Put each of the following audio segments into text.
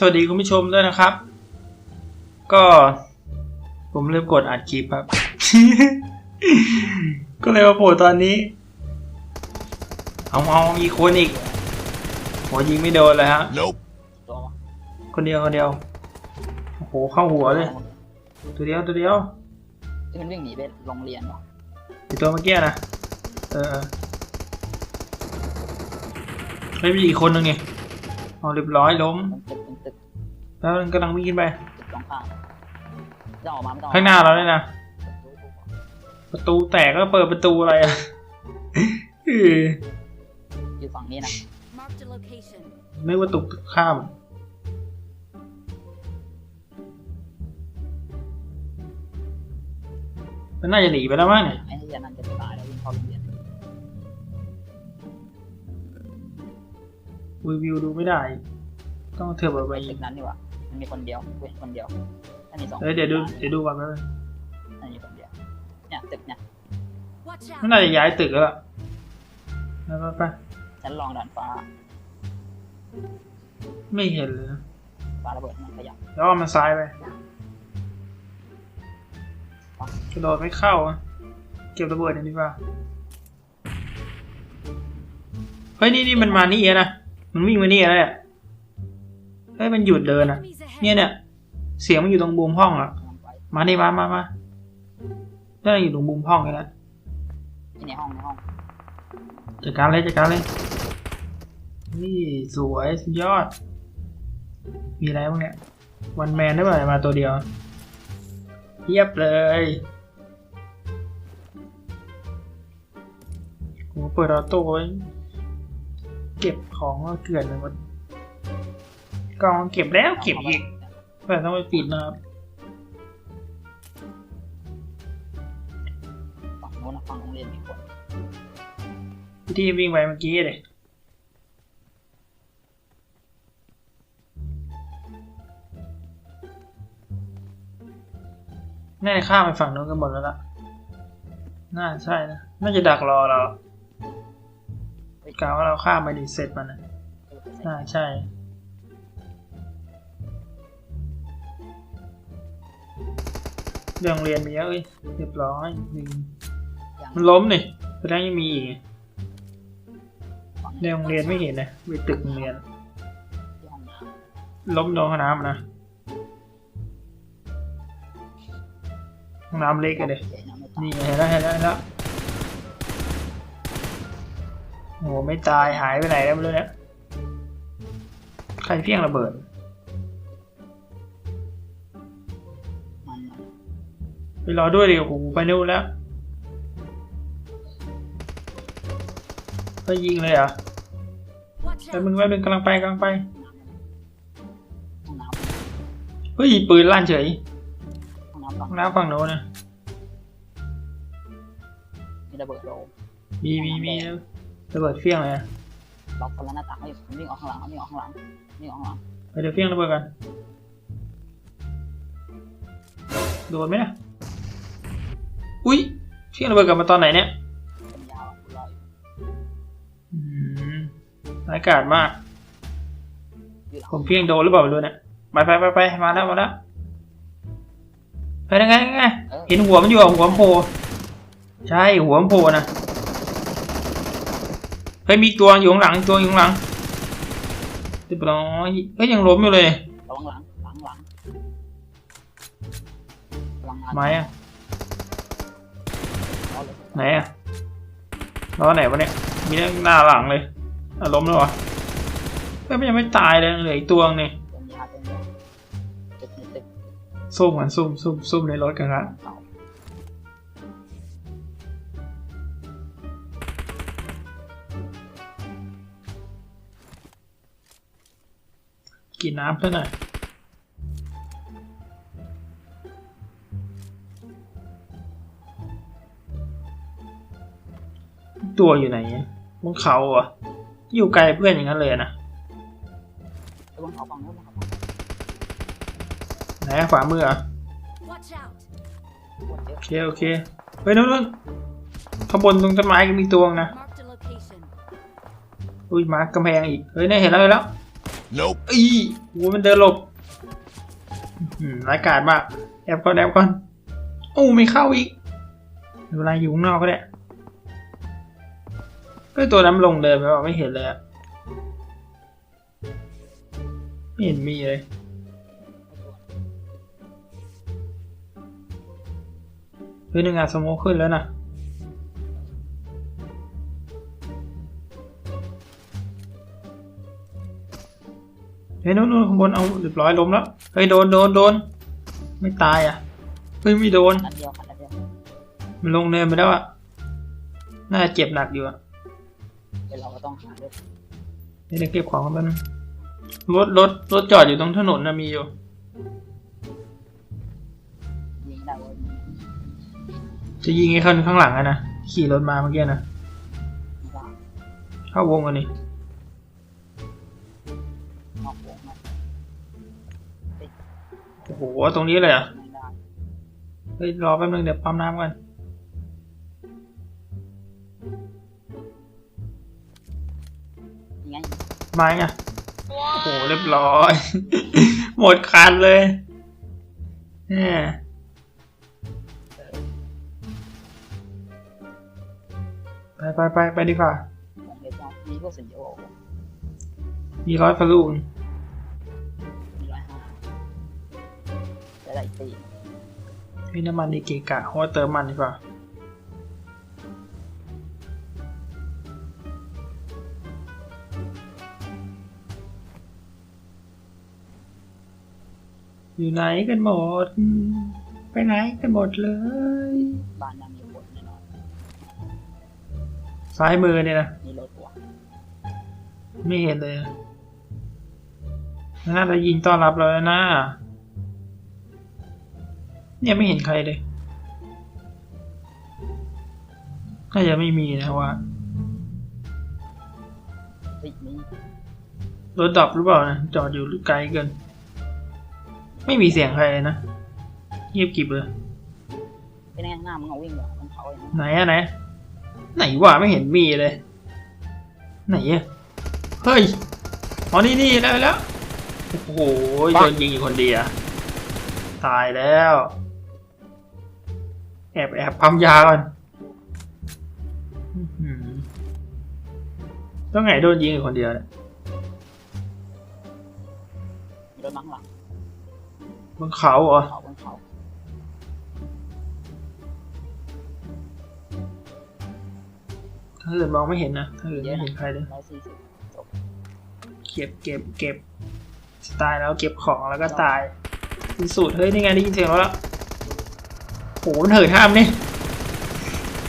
สวัสดีคุณผู้ชมด้วยนะครับ ก็ผมลืมกดอัดคลิปครับ ก็เลยมาโผล่ตอนนี้ เอาเอาอีกคนอีกหัวยิงไม่โดนเลยฮะ Nope. ตัววะคนเดียวคนเดียว โอ้โหเข้าหัวเลย ตัวเดียวตัวเดียวที่มันวิ่งหนีไปโรงเรียนวะไอตัวเมื่อกี้นะ เออเออไม่มีอีกคนนึงไงเอาเรียบร้อยล้ม แล้วมันกำลังวิ่งขึ้นไปตึกสองข้างจะออกมาไม่ต้องข้างหน้าเราเลยนะ ประตูแตกก็เปิดประตูอะไรอะเอออยู่ฝั่งนี้นะ Marked a location. นึกว่าตุกข้าม มันน่าจะหนีไปแล้วมั้งเนี่ย ไอ้ที่ยันนันจะตายแล้ววิ่งเข้าโรงเรียนรีวิวดูไม่ได้ ต้องเทอร์บไปไป ตึกนั้นดีกว่า มันมีคนเดียวเว้ยคนเดียวอันนี้สองเอ้ยเดี๋ยวดูเดี๋ยวดูก่อนนะอันนี้คนเดียวเนี่ยตึกเนี่ย Watch มัน out. น่าจะย้ายตึกแล้วล่ะไปไปไปฉันลองด่านฟ้า ไม่เห็นเลยนะฟ้าระเบิดมันขยับแล้วเอามาซ้ายไปกระโดดไม่เข้าอะเก็บระเบิดอย่างนี้ดีกว่าเฮ้ยนี่นี่มันมานี่อะนะมันวิ่งมานี่แล้วเนี่ยเฮ้ยมันหยุดเดินอะ Enemies ahead. เนี่ยเนี่ยเสียงมันอยู่ตรงบูมห้องอะกำลังไปมาดิมามามาน่าจะอยู่ตรงบูมห้องเลยนะที่ในห้องในห้องจัดการเลยจัดการเลยนี่สวยสุดยอด มีอะไรบ้างเนี่ยวันแมนได้ป่ะมาตัวเดียวเยียบเลยโหเปิดออโต้ไว้เก็บของก็เกลื่อนเลยหมด กล่องเก็บแล้วเก็บอีกแต่ต้องไปปิดนะครับฝั่งโน้นนะฝั่งโรงเรียนมีคนที่วิ่งไปเมื่อกี้เลยน่าจะข้ามไปฝั่งนู้นกันหมดแล้วล่ะ น่าใช่นะ น่าจะดักรอเรากล่าวว่าเราข้ามไปดีเสร็จมันนะเออไปใส่น่าใช่ เรื่องเรียนมีเยอะเอ้ยเรียบร้อยหนึ่งยังมันล้มนี่แสดงยังมีอีกฝั่งในโรงเรียนไม่เห็นนะไปตึกโรงเรียนที่ห้องน้ล้มโดนห้องน้ำนะห้องน้ำเล็กำอะเลยเดี๋ยวน้ำไม่ตายนี่ไงเห็นแล้วเห็นแล้วเห็นแล้วโอ้โหไม่ตายหายไปไหนแล้วไม่รู้เนี่ยใครเพี้ยงระเบิด ไปรอด้วยดิโอ้โหไปนู่นแล้วก็ยิงเลยเหรอะ Watch แป๊บ out. นึงแป๊บนึงกำลังไปกำลังไปห้องน้ำเฮ้ยปืนลั่นเฉยห้องน้ำฝั่งห้องน้ำฝั่งโน้นนะมีระเบิดโลมีมีมีระเบิดเฟี้ยงเลยนะล็อกคนละหน้าต่างไม่วิ่งออกข้างหลังวิ่งออกข้างหลังวิ่งออกข้างหลังไปเดี๋ยวเฟี้ยงระเบิดกันโดนไหมนะ อุ้ยเฟี้ยงระเบิดกลับมาตอนไหนเนี่ยเป็นยาวอะรออยู่อืมร้ายกาจมากอยู่หลังผมเพียงโดนหรือเปล่าไม่รู้เนี่ยไปไปไปไปมาแล้วมาแล้วไปยังไงยังไงเออเห็นหัวมันอยู่อะหัวมันโผล่ใช่หัวมันโผล่นะเฮ้ยมีอีกตัวอยู่ข้างหลังอีกตัวอยู่ข้างหลังเรียบร้อยเฮ้ยยังล้มอยู่เลยระวังหลังหลังหลังระวังไม้อะเอาเลย ไหนอะล้อไหนวะเนี่ย มีหน้าหลังเลยอะล้มแล้ววะเฮ้ยมันยังไม่ตายเลยเหลืออีกตัวนึงนี่ซุ่มกันซุ่มซุ่มซุ่มในรถกันครับเสากินน้ำซะหน่อย ตัวอยู่ไหนอะบนเขาเหรอะอยู่ไกลเพื่อนอย่างนั้นเลยอะนะระวังเขาฝั่งโน้นนะครับไหนอะขวามือเหรอะ Watch out. ปวดเยอะโอเคโอเคเฮ้ยนู่นนู่นข้างบนตรงต้นไม้ก็มีตัวนะ Marked a location. อุ้ยมากำแพงอีกเฮ้ยเนี่ยเห็นแล้วเห็นแล้ว Nope. อีโหมันเดินหลบอืมร้ายกาจมากแอบก่อนแอบก่อนโอ้ไม่เข้าอีกเวลาอยู่ข้างนอกก็ได้ ก็ตัวนั้นมันลงเดินไปว่าไม่เห็นเลยอะไม่เห็นมีเลยเฮ้ยหนึ่งงานสโมคขึ้นแล้วนะเฮ้ยนู้นนู้นข้างบนเอาเรียบร้อยล้มแล้ว เฮ้ยโดนโดนโดน ไม่ตายอะ เฮ้ยไม่โดนนัดเดียวค่ะนัดเดียวมันลงเนินไปแล้วอะ น่าจะเจ็บหนักอยู่อะ เดี๋ยวเราก็ต้องหาด้วยเฮ้ยเดี๋ยวเก็บของกันแป๊บนึงรถรถรถจอดอยู่ตรงถนนนะมีอยู่ ยิงได้เว้ยจะยิงไอ้คนข้างหลังอะนะขี่รถมาเมื่อกี้นะไม่ได้เข้าวงกันนี่นอกวงไม่โอ้โหตรงนี้เลยเหรอะไม่ได้ เฮ้ยรอแป๊บนึงเดี๋ยวปั๊มน้ำกัน มาไงโอ้โหเรียบร้อย หมดคันเลยแหมไปไปไปไปดีกว่าวงเล็กเนาะมีพวกสินเดียวมีร้อยพลูนมีร้อยห้าจะได้อีกตีมีน้ำมันดีเกะกะเพราะว่าเติมมันดีกว่า อยู่ไหนกันหมด ไปไหนกันหมดเลย บ้านยังมีคนแน่นอนซ้ายมือเนี่ยนะ มีรถหัวไม่เห็นเลยน่าจะยิงต้อนรับเราแล้วนะ เนี่ยไม่เห็นใครเลย น่าจะไม่มีนะว่าติดนี้รถดับหรือเปล่านะจอดอยู่หรือไกลเกิน ไม่มีเสียงใครเลยนะเงียบกริบเลยเป็นไงข้างหน้ามึงเอาวิ่งเหรอมันเขาอย่างนั้นไหนอะไหนไหนวะไม่เห็นมีเลย ไหนอะเฮ้ยอ๋อนี่นี่ได้แล้วโอ้โหโดนยิงอยู่คนเดียวตายแล้ว แอบแอบปั๊มยาก่อนอื้อหือต้องไงโดนยิงอยู่คนเดียวเนี่ยมีรถบังหลัง บนเขาเหรอเขาบนเขาถ้าอื่นมองไม่เห็นนะถ้าอื่นไม่เห็นใครเลยร้อยสี่สิบจบเก็บเก็บเก็บตายแล้วเก็บของแล้วก็ตายที่สุดเฮ้ยนี่ไงได้ยินเสียงแล้วล่ะโหมันเหินห้ามนี่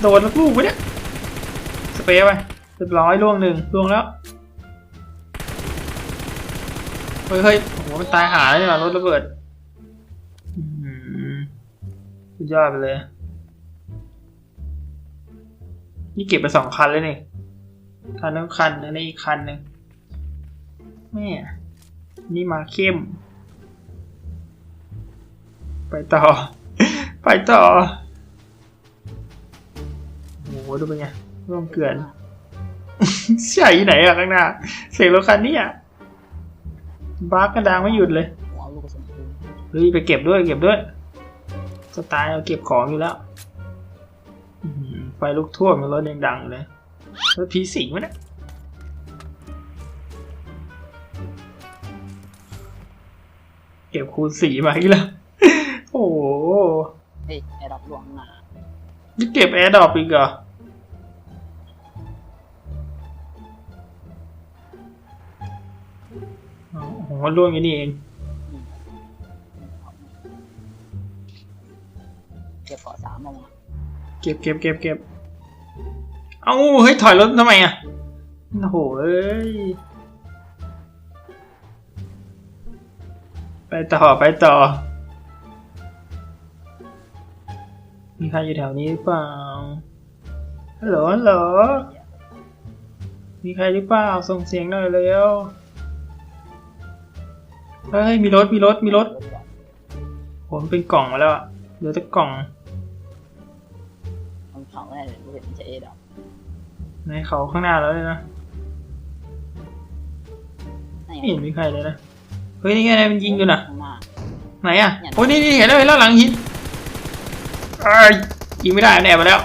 โดนลูกไปเนี่ยสเปรย์ไปเรียบร้อยล่วงหนึ่งล่วงแล้วเฮ้ยเฮ้ยโอ้โหมันตายหาเลยว่ะรถระเบิด สุดยอดไปเลย นี่เก็บไปสองคันเลยนี่คันนั้นคันอันนี้อีกคันหนึ่งแม่นี่มาเข้ม ไปต่อ ไปต่อ โอ้โหดูเป็นไงร่วงเกลือนใช่ไหนอะข้างหน้า เสียงรถคันนี้อะบาร์กกระดังไม่หยุดเลยระสุนปืนเฮ้ย ไปเก็บด้วย เก็บด้วย สไตล์เราเก็บของอยู่แล้วอื้อหือไฟลุกท่วมรถยังดังอยู่เลยรถผีสิงวะเนี่ยเก็บคูณสี่มาอีกแล้ว โอ้โหเฮ้ยไอ้รับหลวงหนานี่เก็บแอร์ดรอปอีกเหรออ๋อโอ้โหล่วงอย่างนี้เอง เก็บเก็บเก็บเก็บเอาเฮ้ยถอยรถทำไมอะโอ้โหเอ้ยไปต่อไปต่อ มีใครอยู่แถวนี้หรือเปล่าฮัลโหลฮัลโหลมีใครหรือเปล่าส่งเสียงหน่อยเร็วเฮ้ยมีรถมีรถมีรถผมเป็นกล่องมาแล้วอะเหลือแต่กล่องมัน เขาแน่เลยกูเห็นมันจะเอ็ดอะในเขาข้างหน้าแล้วเลยนะนี่ไม่เห็นมีใครเลยนะ เฮ้ยนี่ไงมันยิงอยู่นะข้างหน้า ไหนอะ โอ้ยนี่นี่เห็นแล้วเห็นแล้วหลังหินเอ้ยยิงไม่ได้แน่มาแล้ว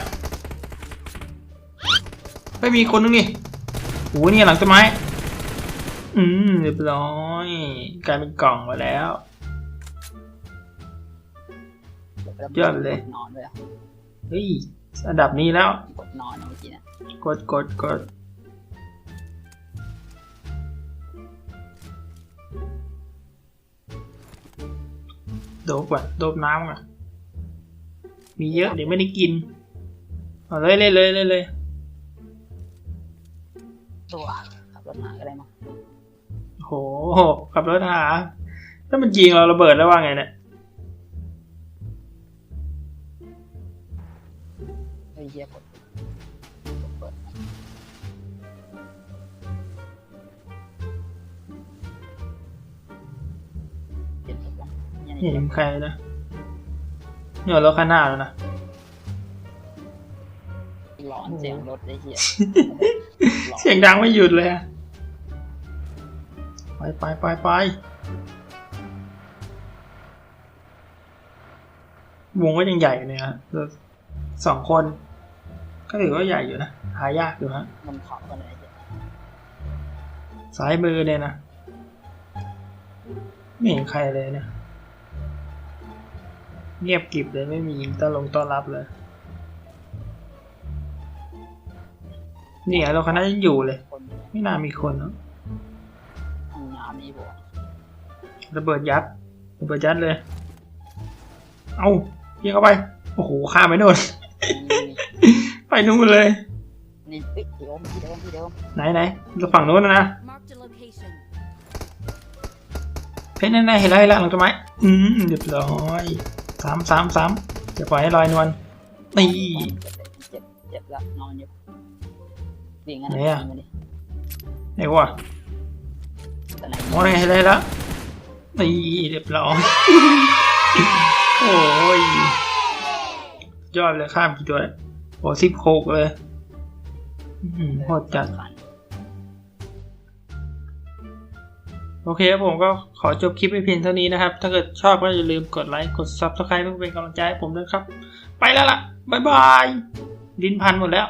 ไม่มีคนนึงนี่โอ้โหนี่หลังต้นไม้ อืมเรียบร้อยกลายเป็นกล่องมาแล้วดี๋วไปยอดเลยกนอนด้วยอะ เฮ้ย อันดับนี้แล้วกดนอนเอาเมื่อกี้นะกดกดกดโดบก่อนโดบน้ำก่อนมีเยอะเดี๋ยวไม่ได้กินเอาเลยเลยเลยเลยเลยตัวขับรถมาก็ได้มั้งโหขับรถหาถ้ามันยิงเราระเบิดแล้วว่าไงเนี่ย เฮ้ยเฮียกดกดเปิดเปลี่ยนะเนี่ยนี่เห็นใครนะเนี่ยรถข้างหน้าแล้วนะหลอนเสียงรถไอ้เหี้ยหลอนเสียงดังไม่หยุดเลยอะไปไปไปไปวงก็ยังใหญ่เนี่ยฮะสองคน ก็ถือว่าใหญ่อยู่นะ หายากอยู่ฮะมันเผากันเลยไอ้เหี้ยซ้ายมือเนี่ยนะ ไม่เห็นใครเลยเนี่ย เงียบกริบเลยไม่มียิงต้อนลงต้อนรับเลยเนี่ยเราคณะยังอยู่เลยคนไม่น่ามีคนเนอะห้องน้ำนี่บอกระเบิดยัดระเบิดยัดเลย เอายิงเข้าไป โอ้โหข้ามไปโน่นนี่ ไปนู่นเลย นี่เอ้ยที่เดิมที่เดิมที่เดิมไหนไหนฝั่งโน้นนะนะ Marked a location. เฮ้ยนั่นๆเห็นแล้วเห็นแล้วหลังต้นไม้อืมเรียบร้อยสามสามสามจะปล่อยให้ลอยนวลนี่เจ็บเจ็บแล้วนอนอยู่วิ่งกันไหนอะวิ่งมาดิไหนวะแต่ไหนโอ้ยเห็นแล้วเห็นแล้วนี่เรียบร้อยโอ้ยยอดเลยข้ามกี่ตัวเลย โอ้สิบหกเลยอื้อหือโคตรจัด โอเคครับผมก็ขอจบคลิปไปเพียงเท่านี้นะครับ ถ้าเกิดชอบก็อย่าลืมกดไลค์ กด Subscribe เพื่อเป็นกำลังใจให้ผมด้วยครับ ไปแล้วล่ะ บ๊ายบาย ดินพันหมดแล้ว